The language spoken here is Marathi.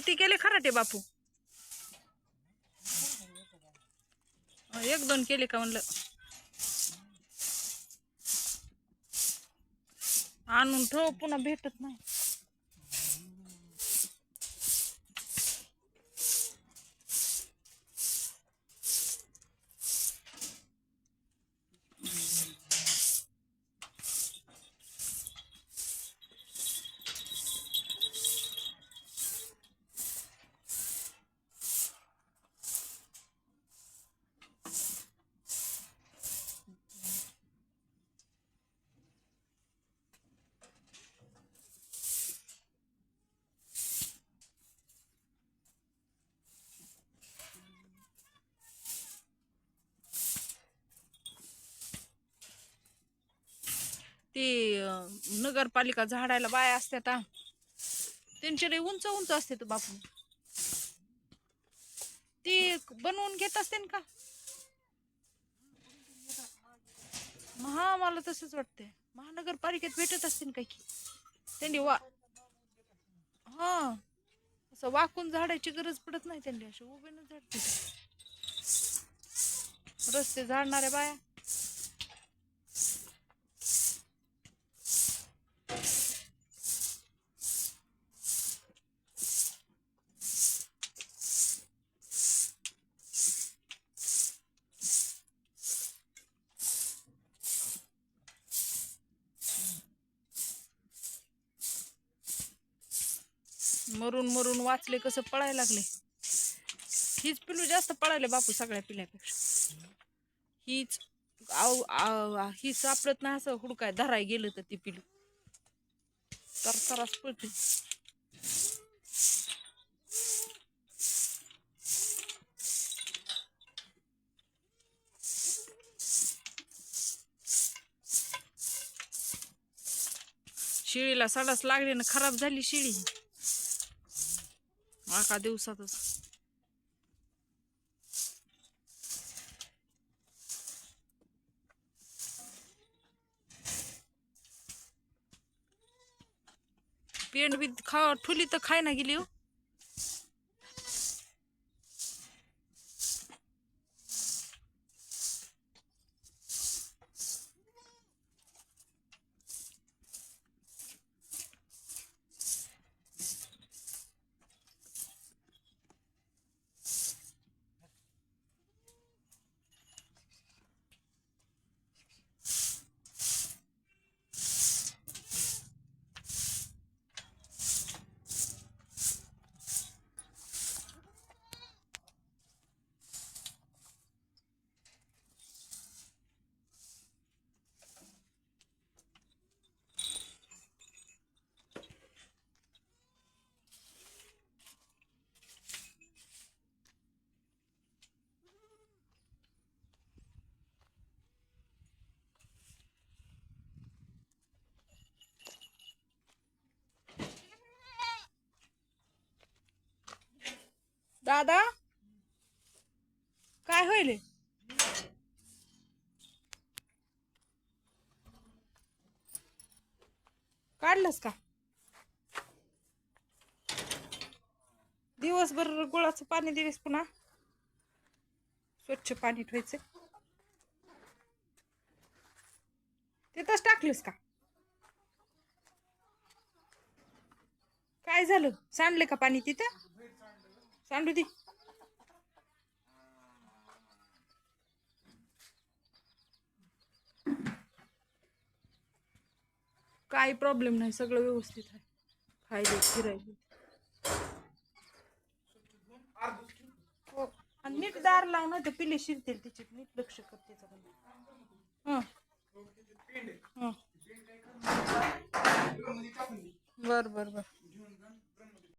किती केले खराटे बापू? एक दोन केले का म्हणलं? आणून ठेव पुन्हा भेटत नाही. ती नगरपालिका झाडायला बाया असतात त्यांच्याकडे त्यांचे उंच उंच असते तो बापू. ती बनवून घेत असते का? हा मला तसंच वाटतंय. महानगरपालिकेत भेटत असतील काही. की त्यांनी वा हा असं वाकून झाडायची गरज पडत नाही त्यांनी अशी न झाडते रस्ते झाडणाऱ्या बाया. मरून मरून वाचले कसं पळायला लागले. हीच पिलू जास्त पळायले बापू सगळ्या पिल्यापेक्षा हीच आव आव- ही सापडत नाही असं हुडकाय धराय गेलं तर ती पिलू तर तरास पळते. शिळीला सडास लागली ना खराब झाली शिळी. एका दिवसातच. पेंड बी खा ठुली तर खाय ना गेली हो. दादा? काय होईल? काढलंस का? दिवसभर गुळाचं पाणी दिलीस पुन्हा? स्वच्छ पाणी ठेवायचं. तिथंच टाकलीस का? काय झालं? सांडले का पाणी तिथं? सांडू ती काही प्रॉब्लेम नाही सगळं व्यवस्थित आहे. खायले फिरायले हो आणि नीट दार लावून ते पिले शिरतील तिचे. नीट लक्ष कर त्याच्याकडे हं. बर बर बर.